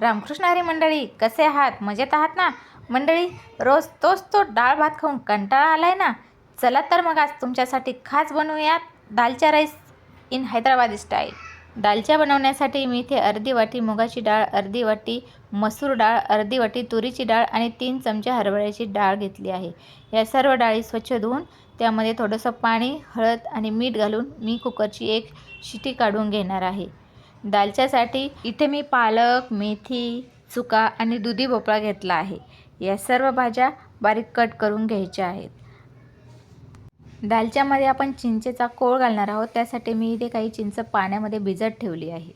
रामकृष्ण हरी मंडळी कसे आहात? मजेत आहात ना? मंडळी रोज तोच तो डाळ भात खाऊन कंटाळा आलाय ना? चला तर मग आज तुमच्यासाठी खास बनवूयात dalcha rice in Hyderabadi style. Dalcha बनवण्यासाठी मी इथे अर्धी वाटी मुगाची डाळ अर्धी वाटी मसूर डाळ अर्धी वाटी तुरीची डाळ आणि तीन चमचे हरभऱ्याची डाळ घेतली आहे. या सर्व डाळी स्वच्छ धुवून त्यामध्ये थोडंसं पाणी हळद आणि मीठ घालून मी कुकरची एक शिटी काढून घेणार आहे. दालच्यासाठी इथे मी पालक मेथी चुका आणि दुधी भोपळा घेतला आहे. या सर्व भाज्या बारीक कट करून घ्यायच्या आहेत. दालच्यामध्ये आपण चिंचेचा कोळ घालणार आहोत. त्यासाठी मी इथे काही चिंच पाण्यामध्ये भिजत ठेवली आहे.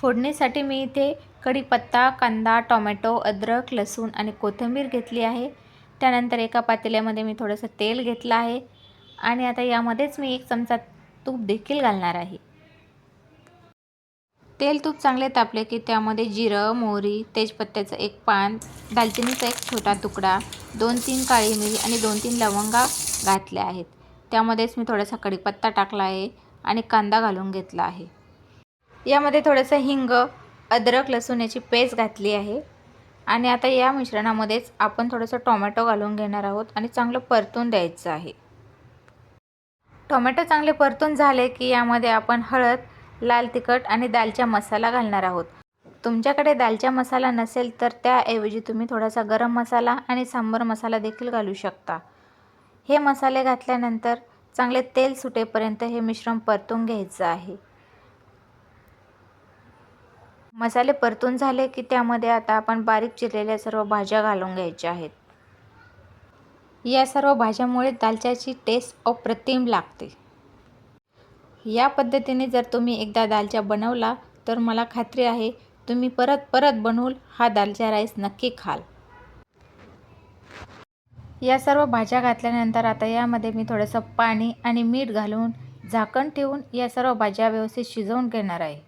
फोडणीसाठी मी इथे कढीपत्ता कांदा टोमॅटो अद्रक लसूण आणि कोथिंबीर घेतली आहे. त्यानंतर एका पातेल्यामध्ये मी थोडंसं तेल घेतलं आहे. आणि आता यामध्येच मी एक चमचा तूप देखील घालणार आहे. तेल तूप चांगले तापले की त्यामध्ये जिरं मोहरी तेजपत्त्याचं एक पान दालचिनीचा एक छोटा तुकडा दोन तीन काळी मिरी आणि दोन तीन लवंगा घातल्या आहेत. त्यामध्येच मी थोडासा कढीपत्ता टाकला आहे आणि कांदा घालून घेतला आहे. यामध्ये थोडंसं हिंग अद्रक लसूण याची पेस्ट घातली आहे. आणि आता या मिश्रणामध्येच आपण थोडंसं टोमॅटो घालून घेणार आहोत आणि चांगलं परतून द्यायचं आहे. टोमॅटो चांगले परतून झाले की यामध्ये आपण हळद लाल तिखट आणि दालचा मसाला घालणार आहोत. तुमच्याकडे दालचा मसाला नसेल तर त्याऐवजी तुम्ही थोडासा गरम मसाला आणि सांबर मसाला देखील घालू शकता. हे मसाले घातल्यानंतर चांगले तेल सुटेपर्यंत हे मिश्रण परतून घ्यायचं आहे. मसाले परतून झाले की त्यामध्ये आता आपण बारीक चिरलेल्या सर्व भाज्या घालून घ्यायच्या आहेत. या सर्व भाज्यामुळे दालच्याची टेस्ट अप्रतिम लागते. या पद्धतीने जर तुम्ही एकदा दालचा बनवला तर मला खात्री आहे तुम्ही परत परत बनवून हा दालचा राईस नक्की खाल. या सर्व भाज्या घातल्यानंतर आता यामध्ये मी थोडंसं पाणी आणि मीठ घालून झाकण ठेवून या सर्व भाज्या व्यवस्थित शिजवून घेणार आहे.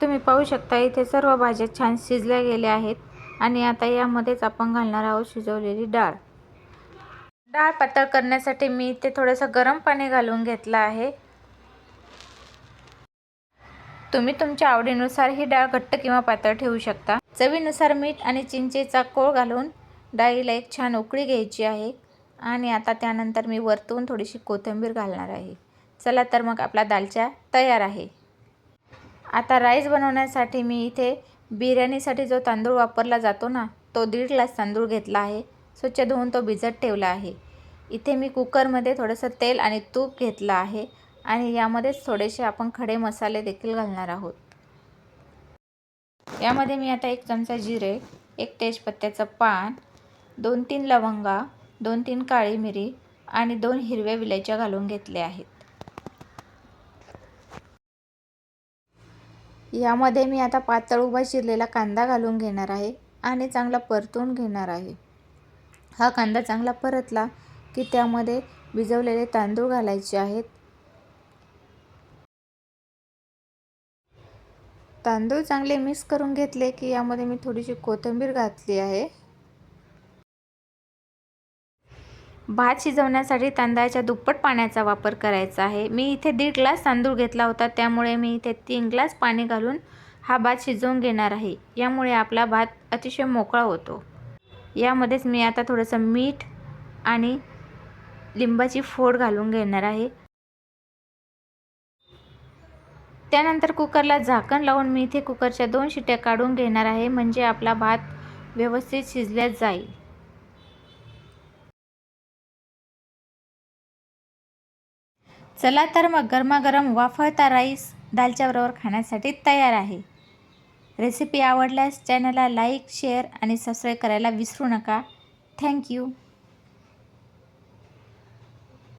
तुम्ही पाहू शकता इथे सर्व भाज्या छान शिजल्या गेल्या आहेत आणि आता यामध्येच आपण घालणार आहोत शिजवलेली डाळ. डाळ पातळ करण्यासाठी मी इथे थोडंसं गरम पाणी घालून घेतलं आहे. तुम्ही तुमच्या आवडीनुसार ही डाळ घट्ट किंवा पातळ ठेवू शकता. चवीनुसार मीठ आणि चिंचेचा कोळ घालून डाळीला एक छान उकळी घ्यायची आहे. आणि आता त्यानंतर मी वरतून थोडीशी कोथिंबीर घालणार आहे. चला तर मग आपला दालचा तयार आहे. आता राईस बनवण्यासाठी मी इथे बिर्याणीसाठी जो तांदूळ वापरला जातो ना तो दीड ग्लास तांदूळ घेतला आहे. स्वच्छ धुवून तो भिजत ठेवला आहे. इथे मी कुकरमध्ये थोडंसं तेल आणि तूप घेतलं आहे आणि यामध्येच थोडेसे आपण खडे मसाले देखील घालणार आहोत. यामध्ये मी आता एक चमचा जिरे एक तेजपत्त्याचं पान दोन तीन लवंगा दोन तीन काळी मिरी आणि दोन हिरव्या विलायच्या घालून घेतल्या आहेत. यामध्ये मी आता पातळ उभा चिरलेला कांदा घालून घेणार आहे आणि चांगला परतून घेणार आहे. हा कांदा चांगला परतला की त्यामध्ये भिजवलेले तांदूळ घालायचे आहेत. तांदूळ चांगले मिक्स करून घेतले की यामध्ये मी थोडीशी कोथिंबीर घातली आहे. भात शिजवण्यासाठी तांदळाच्या दुप्पट पाण्याचा वापर करायचा आहे. मी इथे दीड ग्लास तांदूळ घेतला होता त्यामुळे मी इथे तीन ग्लास पाणी घालून हा भात शिजवून घेणार आहे. यामुळे आपला भात अतिशय मोकळा होतो. यामध्येच मी आता थोडंसं मीठ आणि लिंबाची फोड घालून घेणार आहे. त्यानंतर कुकरला झाकण लावून मी इथे कुकरच्या दोन शिट्या काढून घेणार आहे म्हणजे आपला भात व्यवस्थित शिजल्या जाईल. चला तर मग गरमागरम वाफळता राईस दालच्याबरोबर खाण्यासाठी तयार आहे. रेसिपी आवडल्यास चॅनलला लाईक शेअर आणि सबस्क्राईब करायला विसरू नका. थँक्यू